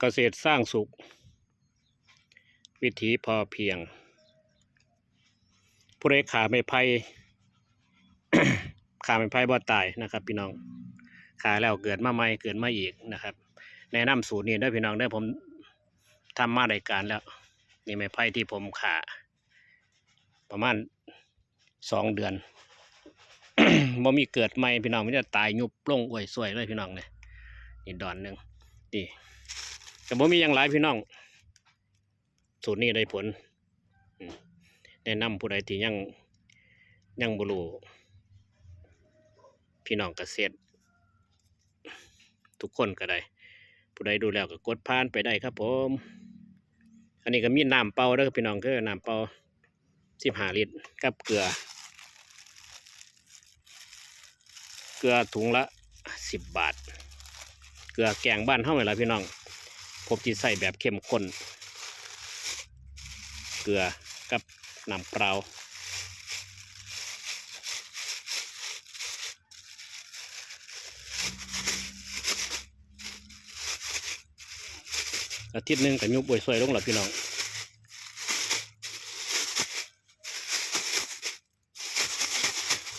เกษตรสร้างสุข วิถีพอเพียง ผู้ใดขาไม่ไผ่ขาไม่ไผ่บ่ตายนะครับ พี่น้องขาแล้วเกิดมาใหม่เกิดมาอีกนะครับแนะนำสูตรนี้เด้พี่น้องเด้ผมทำมารายการแล้วนี่ไม่ไผ่ที่ผมขาประมาณสองเดือนบ่มีเกิดใหม่พี่น้องมันจะตายยุบลงอวยสวยเลยพี่น้องเนี่ยนี่ดอนหนึ่งนี่ แต่บ่มีอย่างหลายพี่น้อง สูตรนี้ได้ผลแนะนำผู้ใดที่ยังยังบ่รู้พี่น้องเกษตร ทุกคนก็ได้ ผู้ใดดูแล้วก็กดผ่านไปได้ครับผม อันนี้ก็มีน้ำเปล่าเด้อพี่น้องคือน้ำเปล่าสิบห้าลิตรกับเกลือ เกลือถุงละสิบบาท เกลือแกงบ้านเท่าไหร่ละพี่น้อง ผมที่ใส่แบบเข้มข้น เกลือกับน้ำเปล่าอาทิตย์หนึ่งกับยุบบวยซวยลงหลับพี่น้อง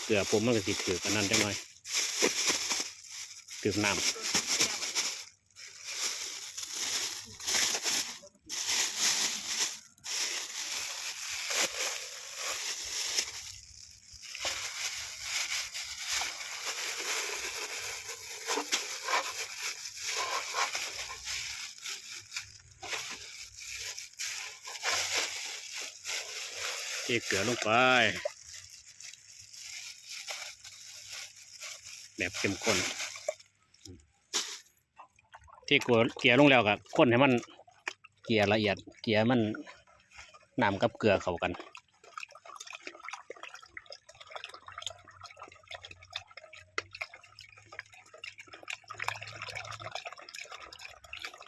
เกลือผมมันก็สิถือกันนั่นจังหน่อยถือน้ำ ที่เกลือลงไป แบบเข้มข้นที่กลัวเกลียลงแล้วกับข้นให้มันเกลียละเอียด เกลียมันน้ำกับเกลือเข้ากัน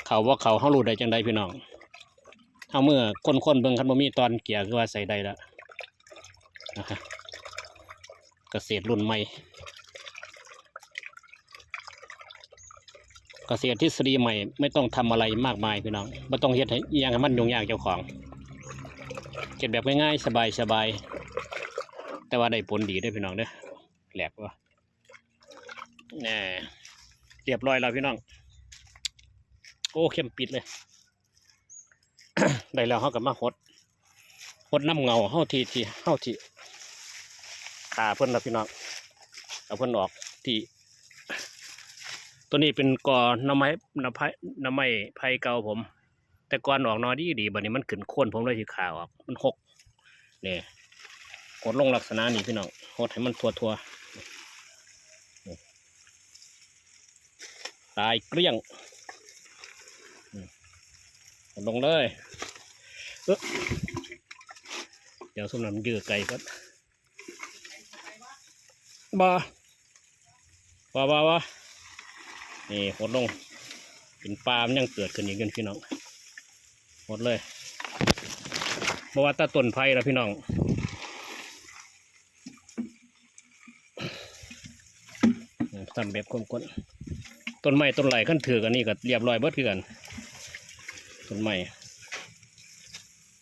เขาว่าเขาเขารู้ได้จังใดพี่น้องเอาเมื่อคนๆเบิ่งคันบ่มีตอนเกลียคือว่าใส่ได้แล้ว นะครับเกษตรรุ่นใหม่เกษตรทฤษฎีใหม่ไม่ต้องทำอะไรมากมายพี่น้องไม่ต้องเฮ็ดอิหยังให้มันยุ่งยากเจ้าของเก็บแบบง่ายๆสบายๆแต่ว่าได้ผลดีด้วยพี่น้องเด้อแหลกว่าแน่เรียบร้อยแล้วพี่น้อง โอ้เข้มปิดเลย ได้แล้วเขากับมาหดหดน้ำเงาเฮาทีที่เฮาที่ ขาเพิ่นแล้วพี่น้องเอาเพิ่นออกที่ตัวนี้เป็นกอหน้ำไม้หน้ำไผ่หน้ำไม้ไผ่เก่าผม แต่ก่อนออกนอดีดีบัดนี้มันขึ้นโคนผมเลยที่ขาออกมันหกนี่กดลงลักษณะนี้พี่น้องหดให้มันทัวทัวตายเกลี้ยงอืมกดลงเลยเดี๋ยวสมน้ำยืดไก่ก่อน บาบาบาบานี่หดลงเป็นปลามันยังเกิดขึ้นอีกกันพี่น้องหมดเลยเพราะว่าตาต้นไผ่ล้วพี่น้องทำแบบกลมๆต้นไม้ต้นไหลขั้นถือกันนี่ก็เรียบร้อยเบิดคือกันต้นไม้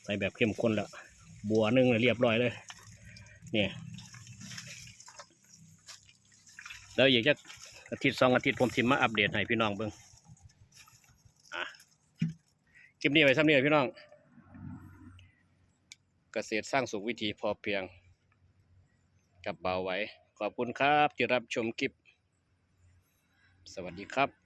ใส่แบบเข้มข้นแล้วบัวหนึ่งเลยเรียบร้อยเลย เนี่ย แล้วอยากจะอาทิตย์สองอาทิตย์ผมทิมมาอัปเดตให้พี่น้องเบิ่งอะคลิปนี้ไว้ซ้ำนี้พี่น้อง เกษตรสร้างสุขวิถีพอเพียง กับเบาไว้ ขอบคุณครับที่รับชมคลิป สวัสดีครับ